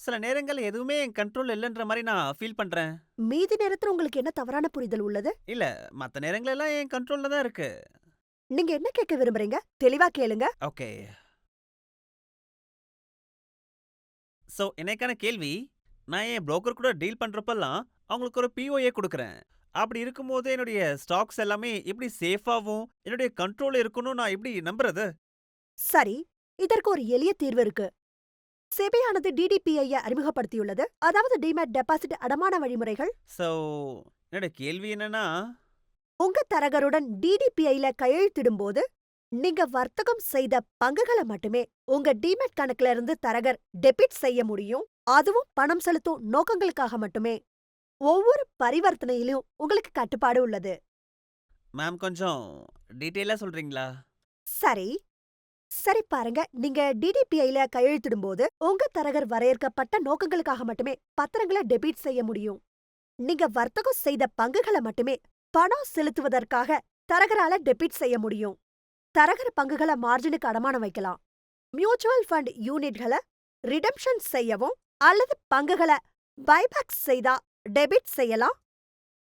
சில நேரங்கள்ல எதுவுமே என் கண்ட்ரோல்ல இல்லன்ற மாரி நான் ஃபீல் பண்றேன். மீதி நேரத்துல உங்களுக்கு என்ன தவறான புரிதல் உள்ளது? இல்ல, மத்த நேரங்கள்லாம் என் கண்ட்ரோல்ல தான் இருக்கு. நீங்க என்ன கேட்க விரும்புறீங்க? தெளிவா கேளுங்க. ஓகே. சோ, எனக்கான கேள்வி, நான் என் புரோக்கர் கூட டீல் பண்றப்பல்லாம், அவங்களுக்கு ஒரு பிஓஏ குடுக்குறேன். அப்படி இருக்கும்போது என்னுடைய ஸ்டாக்ஸ் எல்லாமே எப்படி சேஃபாவும், என்னுடைய கண்ட்ரோல்ல இருக்கணும்னு நான் எப்படி நம்புறது? சரி, இதற்கு ஒரு எளிய தீர்வு இருக்கு. செபியானது டிடிபிஐ-ய அறிமுகப்படுத்தியுள்ளது. அதாவது டிமேட் டெபாசிட் அடமான வழிமுறைகள். சோ, என்னோட கேள்வி என்னன்னா உங்க தரகருடன் டிடிபிஐ-ல கையெழுத்திடும்போது, நீங்க வர்த்தகம் செய்த பங்குகள மட்டுமே உங்க டிமேட் கணக்குல இருந்து தரகர் டெபிட் செய்ய முடியும். அதுவும் பணம் செலுத்தும் நோக்கங்களுக்காக மட்டுமே. ஒவ்வொரு பரிவர்த்தனையிலும் உங்களுக்கு கட்டுப்பாடு உள்ளது. மேம் கொஞ்சம் டீட்டெயிலா சொல்றீங்களா? சரி. சரி பாருங்க, நீங்க டிடிபிஐல கையெழுத்திடும் கையெழுத்திடும்போது, உங்க தரகர் வரையறுக்கப்பட்ட நோக்கங்களுக்காக மட்டுமே பத்திரங்கள டெபிட் செய்ய முடியும். நீங்க வர்த்தகம் செய்த பங்குகள மட்டுமே பணம் செலுத்துவதற்காக தரகரால டெபிட் செய்ய முடியும். தரகர் பங்குகள மார்ஜினுக்கு அடமானம் வைக்கலாம். மியூச்சுவல் ஃபண்ட் யூனிட்கள ரிடம்ஷன் செய்யவும் அல்லது பங்குகள பைபேக் செய்தா டெபிட் செய்யலாம்.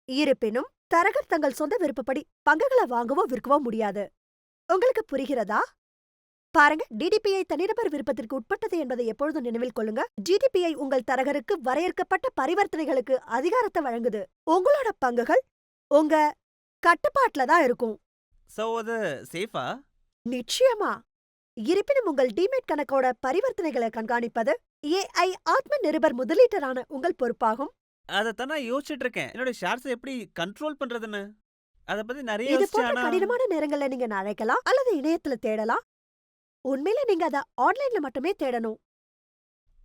இருப்பினும், தரகர் தங்கள் சொந்த விருப்பப்படி பங்குகள வாங்கவோ விற்கவோ முடியாது. உங்களுக்கு புரிகிறதா? பாருங்க, டிடிபிஐ தனிநபர் விருப்பத்திற்கு உட்பட்டது என்பதை எப்பொழுதும் நினைவில் கொள்ளுங்க. டிடிபிஐ உங்கள் தரகருக்கு வரையறுக்கப்பட்ட பரிவர்த்தனைகளுக்கு அதிகாரத்த வழங்குது. உங்களோட பங்குகள் உங்க கட்டுப்பாட்டுல தான் இருக்கும். சோ, அது சேஃபா? நிச்சயமா. இருப்பினும் உங்கள் டிமேட் கணக்கோட பரிவர்த்தனைகள கண்காணிப்பது ஏஐ ஆத்ம நிருபர் முதலீட்டரான உங்கள் பொறுப்பாகும். அதத்தான் நான் யோசிச்சுட்டு இருக்கேன். என்னோட ஷேர்ஸ எப்படி கண்ட்ரோல் பண்றதுன்னு. அத பத்தி நெறைய இது யோசிச்சேன். போன்ற ஆனா கடினமான நேரங்கள்ல நீங்க அழைக்கலாம் அல்லது இணையத்துல தேடலாம். உண்மையில நீங்க அத ஆன்லைன்ல மட்டுமே தேடணும்.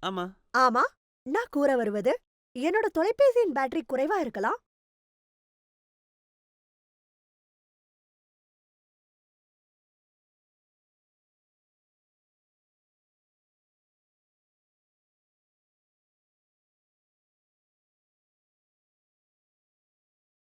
ஆமா. ஆமா, நான் கூற வருவது, என்னோட தொலைபேசியின் பேட்டரி குறைவா இருக்கலாம்.